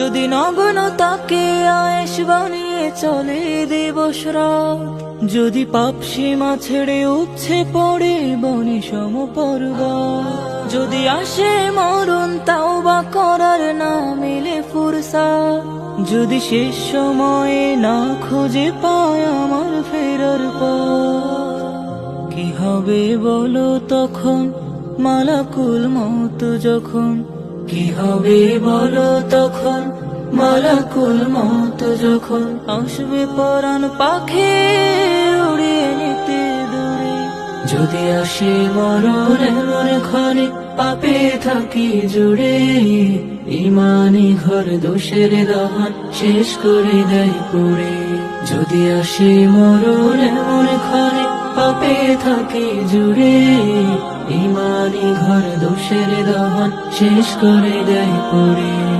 যদি নগ্ন তাকে আয়েস বানিয়ে চলে দিবস যদি পাপ সীমা ছেড়ে উচ্ছে পড়ে বনে সম যদি আসে মরণ তাও বা করার না মিলে ফুরসা যদি শেষ সময়ে না খুঁজে পায় আমার ফেরার পর কি হবে বলো তখন? মালাকুল মত যখন কি হবে বলো তখন? মালাকুল মত যখন আসবে পরাণ পাখি উড়িয়ে নিতে দূরে। যদি আসে মরণ এমন ঘরে পাপে থাকি জুড়ে। ইমানি ঘর দোষের দহন শেষ করে দেয় পুড়ে। যদি আসে মরণ এমন ঘরে পাপে থাকে জুড়ে। ঘর দোষের দহন শেষ করে দেয় পুড়ে